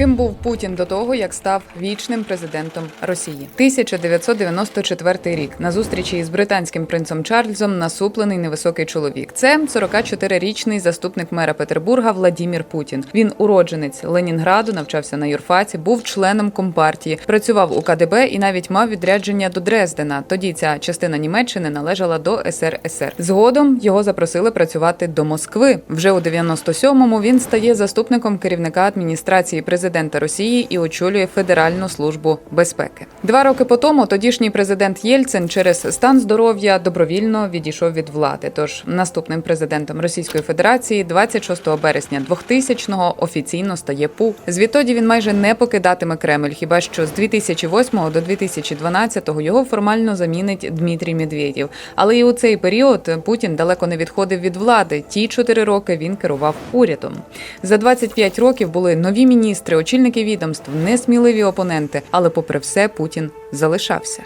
Ким був Путін до того, як став вічним президентом Росії? 1994 рік на зустрічі із британським принцем Чарльзом насуплений невисокий чоловік. Це 44-річний заступник мера Петербурга Владімір Путін. Він уродженець Ленінграду, навчався на юрфаці, був членом компартії, працював у КДБ і навіть мав відрядження до Дрездена. Тоді ця частина Німеччини належала до СРСР. Згодом його запросили працювати до Москви. Вже у 97-му він стає заступником керівника адміністрації президента Росії і очолює Федеральну службу безпеки. Два роки по тому тодішній президент Єльцин через стан здоров'я добровільно відійшов від влади. Тож наступним президентом Російської Федерації 26 березня 2000-го офіційно стає ПУ. Звідтоді він майже не покидатиме Кремль, хіба що з 2008 до 2012 його формально замінить Дмитрій Медведєв. Але і у цей період Путін далеко не відходив від влади. Ті чотири роки він керував урядом. За 25 років були нові міністри, очільники відомств, несміливі опоненти. Але, попри все, Путін залишався.